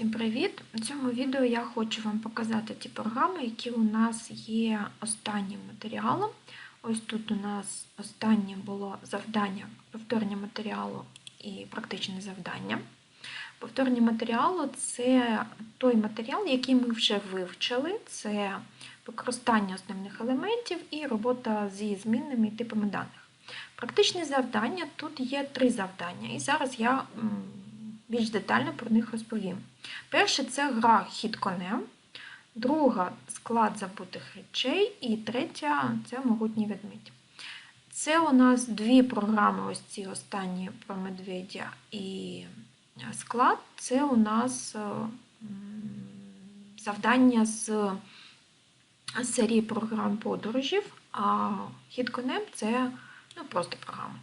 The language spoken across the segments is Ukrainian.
Всім привіт! У цьому відео я хочу вам показати ті програми, які у нас є останнім матеріалом. Ось тут у нас останнє було завдання, повторення матеріалу і практичне завдання. Повторення матеріалу це той матеріал, який ми вже вивчили, це використання основних елементів і робота зі змінними і типами даних. Практичне завдання тут є три завдання, і зараз я більш детально про них розповім. Перше це гра хід конем, друга склад забутих речей, і третя це могутній ведмідь. Це у нас дві програми, ось ці останні про медведя і склад. Це у нас завдання з серії програм подорожів, а хід конем це ну, просто програма.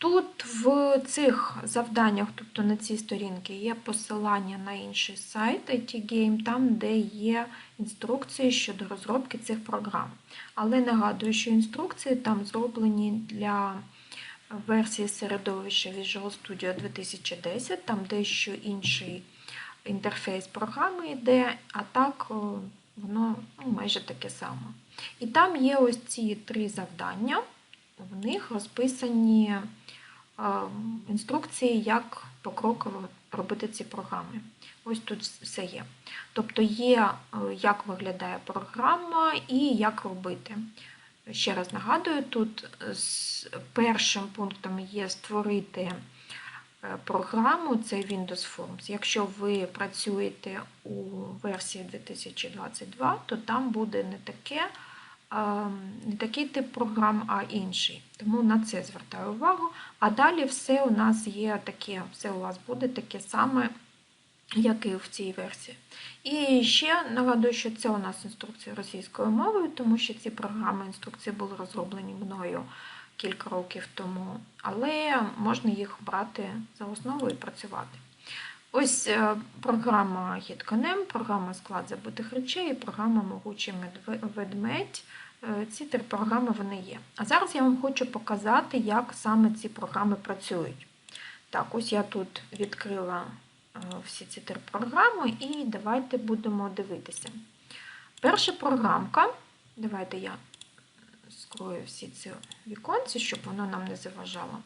Тут в цих завданнях, тобто на цій сторінці, є посилання на інший сайт IT Game, там, де є інструкції щодо розробки цих програм. Але нагадую, що інструкції там зроблені для версії середовища Visual Studio 2010, там дещо інший інтерфейс програми йде, а так воно ну, майже таке саме. І там є ось ці три завдання, в них розписані інструкції, як покроково робити ці програми. Ось тут все є. Тобто є, е, як виглядає програма і як робити. Ще раз нагадую, тут першим пунктом є створити е, програму, це Windows Forms. Якщо ви працюєте у версії 2022, то там буде не таке не такий тип програм, а інший. Тому на це звертаю увагу. А далі все у нас є таке, все у вас буде таке саме, як і в цій версії. І ще нагадую, що це у нас інструкція російською мовою, тому що ці програми інструкції були розроблені мною кілька років тому, але можна їх брати за основу і працювати. Ось е, програма HitConem, програма склад забутих речей і програма Могучий ведмедь. Е, ці три програми вони є. А зараз я вам хочу показати, як саме ці програми працюють. Так, ось я тут відкрила е, всі ці три програми, і давайте будемо дивитися. Перша програмка, давайте я скрою всі ці віконці, щоб воно нам не заважало.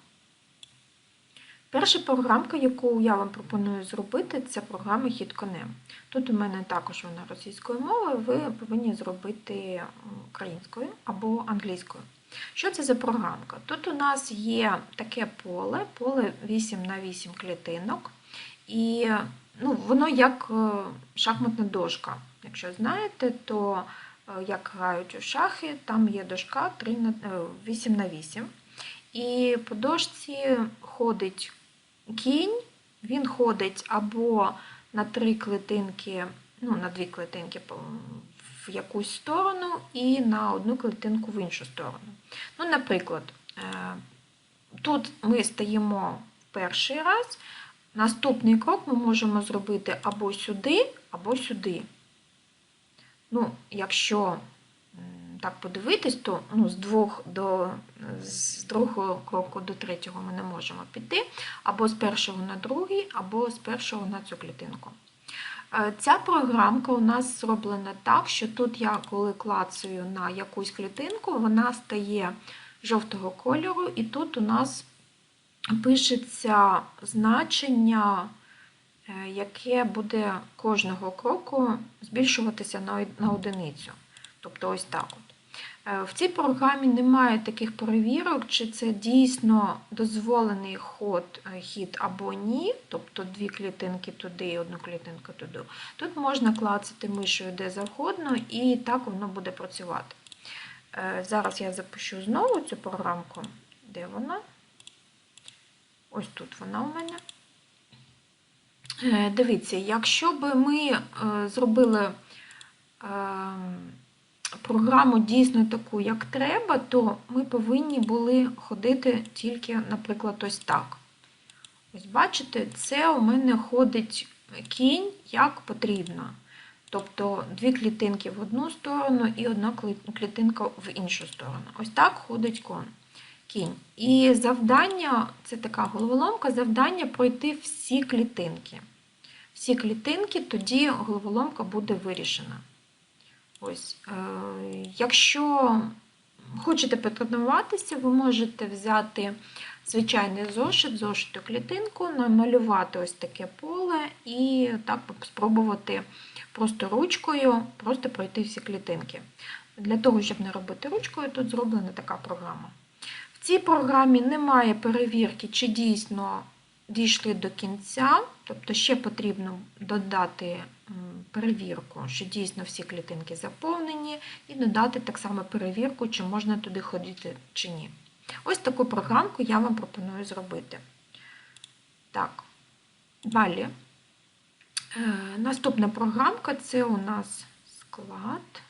Перша програмка, яку я вам пропоную зробити, це програма Хід конем. Тут у мене також вона російською мовою, ви повинні зробити українською або англійською. Що це за програмка? Тут у нас є таке поле, поле 8 на 8 клітинок, і ну, воно як е, шахматна дошка. Якщо знаєте, то е, як грають у шахи, там є дошка 3 на, 8 е, на 8. І по дошці ходить кінь, він ходить або на три клетинки, ну, на дві клетинки в якусь сторону, і на одну клетинку в іншу сторону. Ну, Наприклад, е, тут ми стаємо перший раз. Наступний крок ми можемо зробити або сюди, або сюди. Ну, Якщо так подивитись, то ну, з двох до з другого кроку до третього ми не можемо піти, або з першого на другий, або з першого на цю клітинку. Е, ця програмка у нас зроблена так, що тут я, коли клацаю на якусь клітинку, вона стає жовтого кольору, і тут у нас пишеться значення, е, яке буде кожного кроку збільшуватися на одиницю. Тобто ось так. Е, в цій програмі немає таких перевірок, чи це дійсно дозволений ход, е, хід або ні, тобто дві клітинки туди і одну клітинку туди. Тут можна клацати мишою де завгодно, і так воно буде працювати. Е, зараз я запущу знову цю програмку. Де вона? Ось тут вона у мене. Дивіться, якщо б ми зробили ем, програму дійсно таку, як треба, то ми повинні були ходити тільки, наприклад, ось так. Ось бачите, це у мене ходить кінь як потрібно. Тобто дві клітинки в одну сторону і одна клітинка в іншу сторону. Ось так ходить кон. кінь. І завдання це така головоломка, завдання пройти всі клітинки. всі клітинки, тоді головоломка буде вирішена. Ось, е, якщо хочете потренуватися, ви можете взяти звичайний зошит, зошиту клітинку, намалювати ось таке поле і так спробувати просто ручкою просто пройти всі клітинки. Для того, щоб не робити ручкою, тут зроблена така програма. В цій програмі немає перевірки, чи дійсно дійшли до кінця, тобто ще потрібно додати перевірку, що дійсно всі клітинки заповнені, і додати так само перевірку, чи можна туди ходити чи ні. Ось таку програмку я вам пропоную зробити. Так, далі. Е, наступна програмка це у нас склад.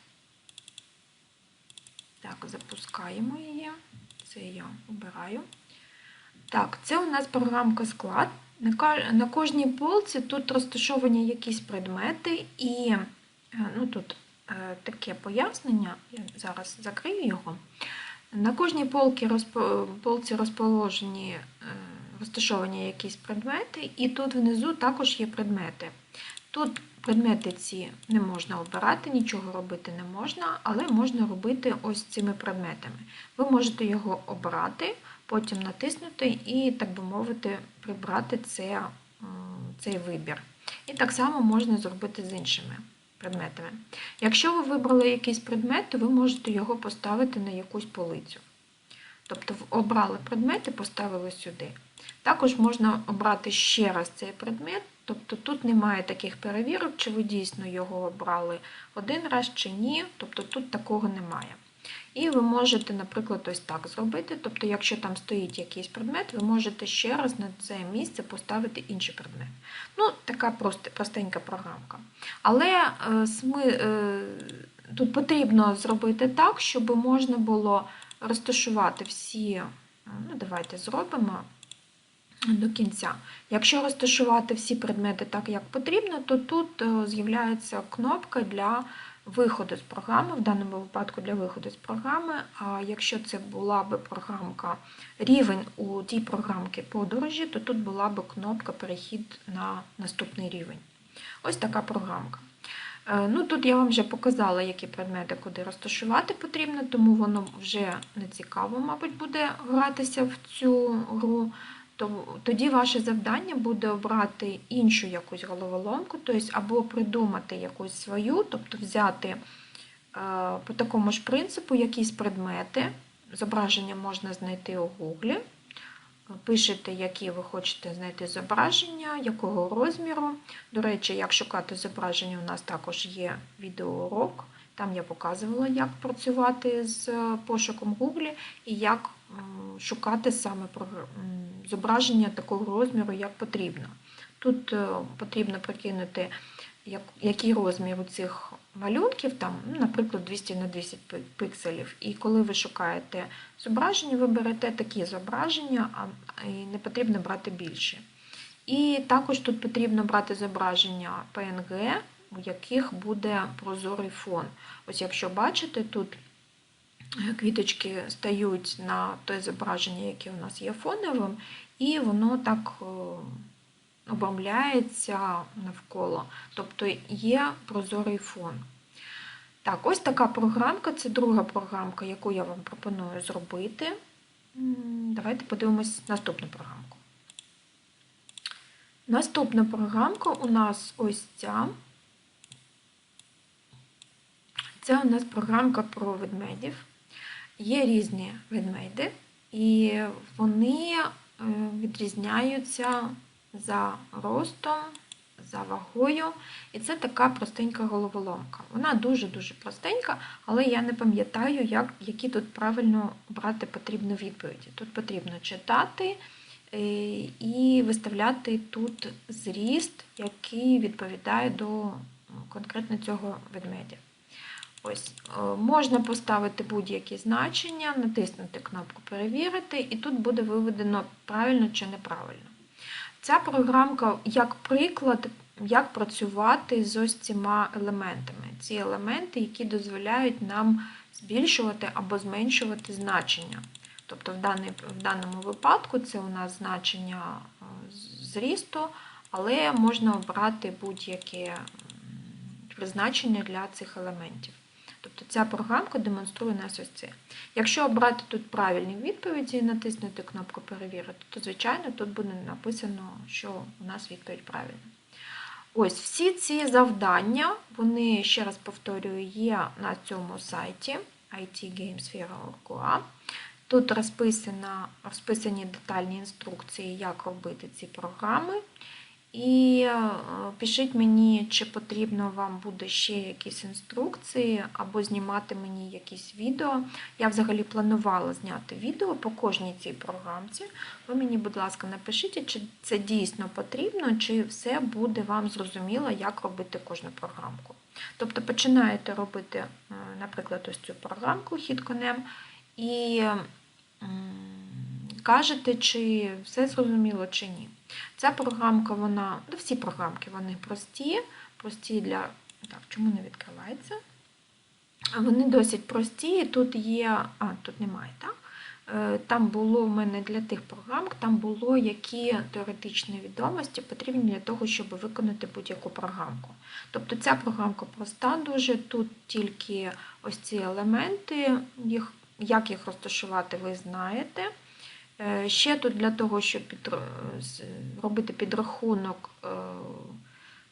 Так, запускаємо її. Це я обираю. Так, це у нас програмка склад. На кожній полці тут розташовані якісь предмети, і е, ну, тут е, таке пояснення, я зараз закрию його. На кожній полці полці розположені, е, розташовані якісь предмети, і тут внизу також є предмети. Тут предмети ці не можна обирати, нічого робити не можна, але можна робити ось цими предметами. Ви можете його обрати, потім натиснути і, так би мовити, прибрати це, цей вибір. І так само можна зробити з іншими предметами. Якщо ви вибрали якийсь предмет, то ви можете його поставити на якусь полицю. Тобто обрали предмет і поставили сюди. Також можна обрати ще раз цей предмет, тобто тут немає таких перевірок, чи ви дійсно його обрали один раз чи ні, тобто тут такого немає. І ви можете, наприклад, ось так зробити. Тобто, якщо там стоїть якийсь предмет, ви можете ще раз на це місце поставити інший предмет. Ну, така простенька програмка. Але е, сми, е, тут потрібно зробити так, щоб можна було розташувати всі, ну, давайте зробимо. До кінця. Якщо розташувати всі предмети так, як потрібно, то тут е, з'являється кнопка для виходу з програми, в даному випадку для виходу з програми. А якщо це була б програмка рівень у тій програмці подорожі, то тут була б кнопка Перехід на наступний рівень. Ось така програмка. Е, ну, Тут я вам вже показала, які предмети куди розташувати потрібно, тому воно вже не цікаво, мабуть, буде гратися в цю гру то тоді ваше завдання буде обрати іншу якусь головоломку, тобто або придумати якусь свою, тобто взяти е, по такому ж принципу якісь предмети. Зображення можна знайти у Гуглі. Пишете, які ви хочете знайти зображення, якого розміру. До речі, як шукати зображення, у нас також є відеоурок. Там я показувала, як працювати з пошуком Гуглі і як шукати саме зображення такого розміру, як потрібно. Тут е, потрібно прикинути, який розмір у цих малюнків, там, ну, наприклад, 200 на 200 пикселів. І коли ви шукаєте зображення, ви берете такі зображення, а не потрібно брати більше. І також тут потрібно брати зображення PNG, у яких буде прозорий фон. Ось якщо бачите, тут квіточки стають на те зображення, яке у нас є фоновим, і воно так е, обрамляється навколо, тобто є прозорий фон. Так, ось така програмка, це друга програмка, яку я вам пропоную зробити. Давайте подивимось наступну програмку. Наступна програмка у нас ось ця. Це у нас програмка про ведмедів. Є різні ведмеди, і вони е, відрізняються за ростом, за вагою. І це така простенька головоломка. Вона дуже-дуже простенька, але я не пам'ятаю, як, які тут правильно брати потрібно відповіді. Тут потрібно читати е, і виставляти тут зріст, який відповідає до конкретно цього ведмедя. Ось, е, Можна поставити будь-які значення, натиснути кнопку Перевірити, і тут буде виведено правильно чи неправильно. Ця програмка, як приклад, як працювати з ось цими елементами. Ці елементи, які дозволяють нам збільшувати або зменшувати значення. Тобто, в даному випадку це у нас значення е, зрісту, але можна обрати будь-яке призначення для цих елементів. Тобто ця програмка демонструє нас ось це. Якщо обрати тут правильні відповіді і натиснути кнопку Перевірити, то, звичайно, тут буде написано, що у нас відповідь правильна. Ось всі ці завдання, вони, ще раз повторюю, є на цьому сайті itgamesphere.org.ua. Тут розписані детальні інструкції, як робити ці програми. І е, пишіть мені, чи потрібно вам буде ще якісь інструкції, або знімати мені якісь відео. Я взагалі планувала зняти відео по кожній цій програмці. Ви мені, будь ласка, напишіть, чи це дійсно потрібно, чи все буде вам зрозуміло, як робити кожну програмку. Тобто починаєте робити, е, наприклад, ось цю програмку HitConem і м, кажете, чи все зрозуміло, чи ні. Ця програмка, вона, ну, всі програмки вони прості, прості для. Так, чому не відкривається? Вони досить прості. Тут є. А, тут немає, так? Е, Там було в мене для тих програм, там було які теоретичні відомості потрібні для того, щоб виконати будь-яку програмку. Тобто ця програмка проста дуже, тут тільки ось ці елементи, їх, як їх розташувати, ви знаєте. Е, Ще тут для того, щоб робити підрахунок е,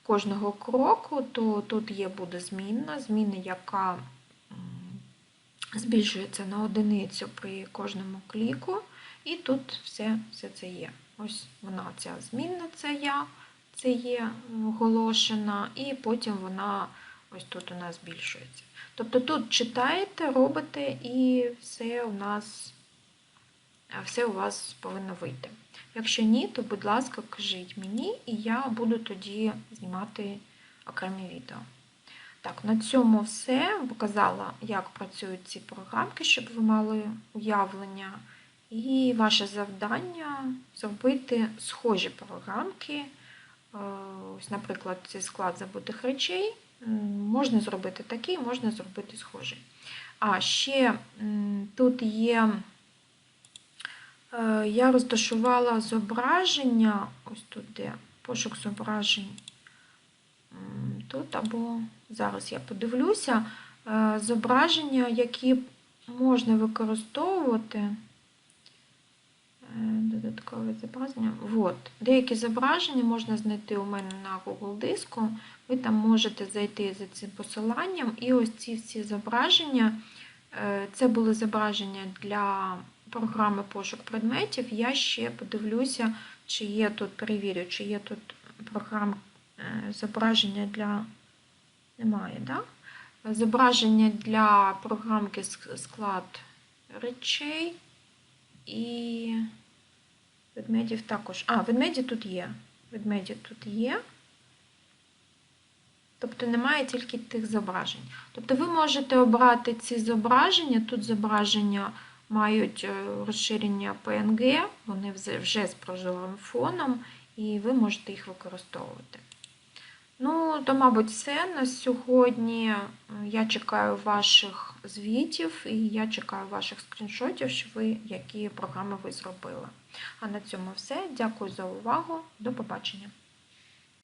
кожного кроку, то тут є буде змінна, зміна, яка збільшується на одиницю при кожному кліку. І тут все, все це є. Ось вона ця змінна, це я, це є оголошена, і потім вона ось тут у нас збільшується. Тобто тут читаєте, робите, і все у нас все у вас повинно вийти. Якщо ні, то, будь ласка, кажіть мені, і я буду тоді знімати окремі відео. Так, на цьому все. Показала, як працюють ці програмки, щоб ви мали уявлення. І ваше завдання зробити схожі програмки. Е, Ось, наприклад, цей склад забутих речей. Можна зробити такий, можна зробити схожий. А ще тут є. Е, Я розташувала зображення, ось тут де пошук зображень. Тут або зараз я подивлюся, е, зображення, які можна використовувати. Е, Додаткове зображення. От. Деякі зображення можна знайти у мене на Google диску. Ви там можете зайти за цим посиланням. І ось ці всі зображення, це були зображення для програми пошук предметів. Я ще подивлюся, чи є тут, перевірю, чи є тут програм е, зображення для. Немає? Да? Зображення для програмки склад речей і ведмедів також. А, ведмеді тут є. Ведмеді тут є. Тобто немає тільки тих зображень. Тобто ви можете обрати ці зображення. Тут зображення мають е, розширення PNG, вони вже з прозорим фоном, і ви можете їх використовувати. Ну, то, мабуть, все на сьогодні. Е, Я чекаю ваших звітів і я чекаю ваших скріншотів, що ви, які програми ви зробили. А на цьому все. Дякую за увагу. До побачення.